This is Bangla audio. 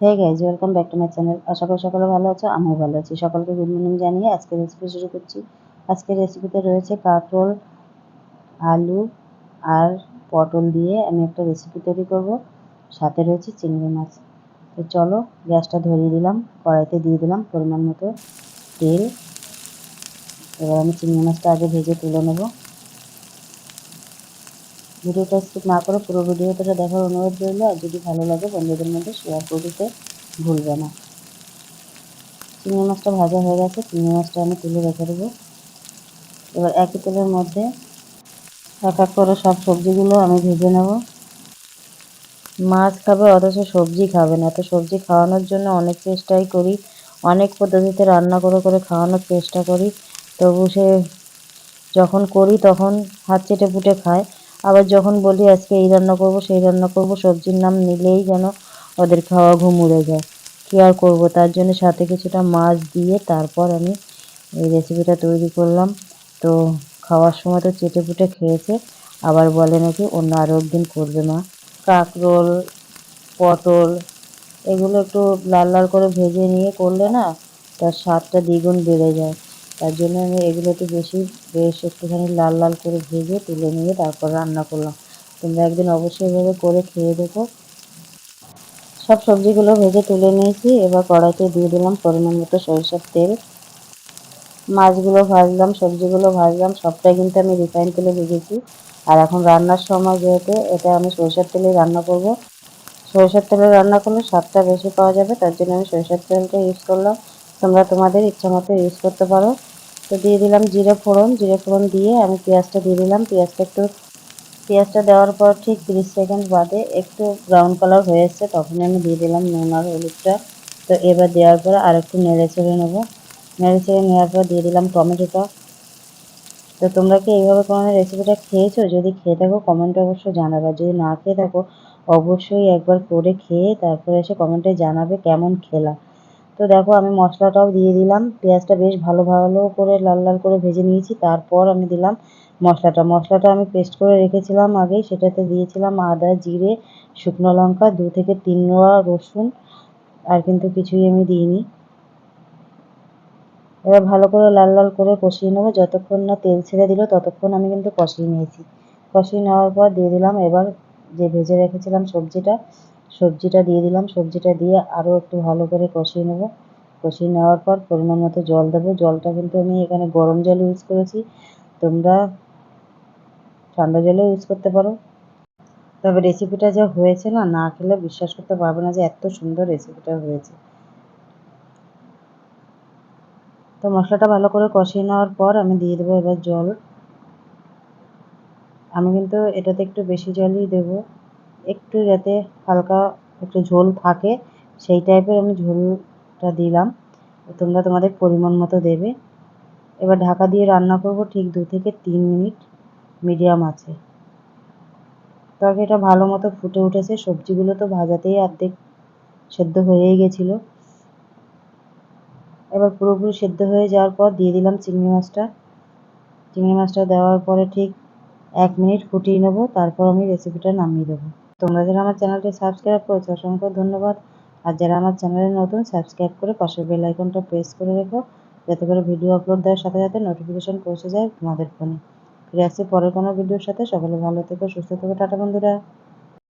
Hey guys welcome back to my channel আশা করি সকলে ভালো আছো, আমিও ভালো আছি। সকলকে গুড মর্নিং জানিয়ে আজকে রেসিপি শুরু করছি। আজকের রেসিপিতে রয়েছে কাঁকরোল আলু আর পটল দিয়ে আমি একটা রেসিপি তৈরি করব। সাথে রয়েছে চিংড়ি মাছ। তো চলো, গ্যাসটা ধরিয়ে দিলাম, কড়াইতে দিয়ে দিলাম পরিমাণ মতো তেল। এবার আমি চিংড়ি মাছটা আগে ভেজে তুলে নেব। ভিডিওটা স্কিপ না করে পুরো ভিডিওটা দেখার অনুরোধ রইল, আর যদি ভালো লাগে বন্ধুদের মধ্যে শেয়ার করে দিতে ভুলবে না। চিংড়ি মাছটা ভাজা হয়ে গেছে, চিংড়ি মাছটা আমি তুলে রেখে দেবো। এবার একই তেলের মধ্যে এক এক করে সব সবজিগুলো আমি ভেজে নেব। মাছ খাবে, অথচ সবজি খাবে না। তো সবজি খাওয়ানোর জন্য অনেক চেষ্টাই করি, অনেক পদ্ধতিতে রান্না করে করে খাওয়ানোর চেষ্টা করি। তবু সে যখন করি তখন হাত চেটে পুটে খায়। আবার যখন বলি, আজকে এই রান্না করব, সেই রান্না করব, সবজির নাম নিলেই যেন ওদের খাওয়া ঘুম উড়ে যায়। কী আর করব? তার জন্য সাথে কিছুটা মাছ দিয়ে তারপর আমি এই রেসিপিটা তৈরি করলাম। তো খাওয়ার সময় তো চেটে পুটে খেয়েছে। আবার বলে নাকি, অন্য আরও একদিন করবে মা। কাঁকরোল, পটল, এগুলো একটু লাল লাল করে ভেজে নিয়ে করলে না, তার স্বাদটা দ্বিগুণ বেড়ে যায়। তার জন্য আমি এগুলো একটু বেশি, বেশ একটুখানি লাল লাল করে ভেজে তুলে নিয়ে তারপর রান্না করলাম। তোমরা একদিন অবশ্যই এভাবে করে খেয়ে দেখো। সব সবজিগুলো ভেজে তুলে নিয়েছি, এবার কড়াইতে দিয়ে দিলাম পরিমাণ মতো সরিষার তেল। মাছগুলো ভাজলাম, সবজিগুলো ভাজলাম, সবটাই কিন্তু আমি রিফাইন তেলে ভেজেছি। আর এখন রান্নার সময় যেহেতু, এটা আমি সরিষার তেলে রান্না করব। সরিষার তেলে রান্না করলে স্বাদটা বেশি পাওয়া যাবে, তার জন্য আমি সরিষার তেলটা ইউজ করলাম। তোমরা তোমাদের ইচ্ছা মতো ইউজ করতে পারো। তো দিয়ে দিলাম জিরে ফোড়ন। জিরে ফোড়ন দিয়ে আমি পেঁয়াজটা দিয়ে দিলাম। পেঁয়াজটা একটু, পেঁয়াজটা দেওয়ার পর ঠিক তিরিশ সেকেন্ড বাদে একটু ব্রাউন কালার হয়ে এসছে তখনই আমি দিয়ে দিলাম নুন আর হলুদটা। তো এবার দেওয়ার পর আর একটু নেড়ে চেড়ে নেব। নেড়ে চেড়ে নেওয়ার পর দিয়ে দিলাম টমেটোটা। তো তোমরা কি এইভাবে কোনো রেসিপিটা খেয়েছো? যদি খেয়ে থাকো কমেন্টে অবশ্যই জানাবে। যদি না খেয়ে থাকো, অবশ্যই একবার করে খেয়ে তারপরে এসে কমেন্টে জানাবে কেমন খেলা। তো দেখো, আমি মশলাটাও দিয়ে দিলাম। পেঁয়াজটা বেশ ভালো ভালো করে লাল লাল করে ভেজে নিয়েছি। তারপর আমি দিলাম মশলাটা। মশলাটা আমি পেস্ট করে রেখেছিলাম আগেই সেটাতে দিয়েছিলাম আদা, জিরে, শুকনো লঙ্কা, দু থেকে তিন নোয়া রসুন। আর কিন্তু কিছুই আমি দিইনি। এবার ভালো করে লাল লাল করে কষিয়ে নেব। যতক্ষণ না তেল ছেড়ে দিল, ততক্ষণ আমি কিন্তু কষিয়ে নিয়েছি। কষিয়ে নেওয়ার পর দিয়ে দিলাম এবার যে ভেজে রেখেছিলাম সবজিটা সবজিটা দিয়ে দিলাম। সবজিটা দিয়ে আরও একটু ভালো করে কষিয়ে নেব। কষিয়ে নেওয়ার পর পরিমাণ মতো জল দেবো। জলটা কিন্তু আমি এখানে গরম জল ইউজ করেছি। তোমরা ঠান্ডা জলও ইউজ করতে পারো। তবে রেসিপিটা যা হয়েছে না না খেলে বিশ্বাস করতে পারবে না যে এত সুন্দর রেসিপিটা হয়েছে। তো মশলাটা ভালো করে কষিয়ে নেওয়ার পর আমি দিয়ে দেবো এবার জল। আমি কিন্তু এটাতে একটু বেশি জলই দেবো। একটু যাতে হালকা একটু ঝোল থাকে, সেই টাইপের আমি ঝোলটা দিলাম। তোমরা তোমাদের পরিমাণ মতো দেবে। এবার ঢাকা দিয়ে রান্না করব ঠিক দু থেকে তিন মিনিট মিডিয়াম আছে। তরকারিটা ভালো মতো ফুটে উঠেছে, সবজিগুলো তো ভাজাতেই অর্ধেক সেদ্ধ হয়েই গেছিল। এবার পুরোপুরি সেদ্ধ হয়ে যাওয়ার পর দিয়ে দিলাম চিংড়ি মাছটা। চিংড়ি মাছটা দেওয়ার পরে ঠিক এক মিনিট ফুটিয়ে নেব, তারপর আমি রেসিপিটা নামিয়ে দেবো। তোমরা যারা আমার চ্যানেলটি সাবস্ক্রাইব করেছ, অসংখ্য ধন্যবাদ। আর যারা আমার চ্যানেলে নতুন, সাবস্ক্রাইব করে পাশের বেল আইকনটা প্রেস করে রেখো, যাতে করে ভিডিও আপলোড দেওয়ার সাথে সাথে নোটিফিকেশান পৌঁছে যায় তোমাদের ফোনে। ফিরে আসছি পরের কোনো ভিডিওর সাথে। সকলে ভালো থেকো, সুস্থ থেকো। টাটা বন্ধুরা।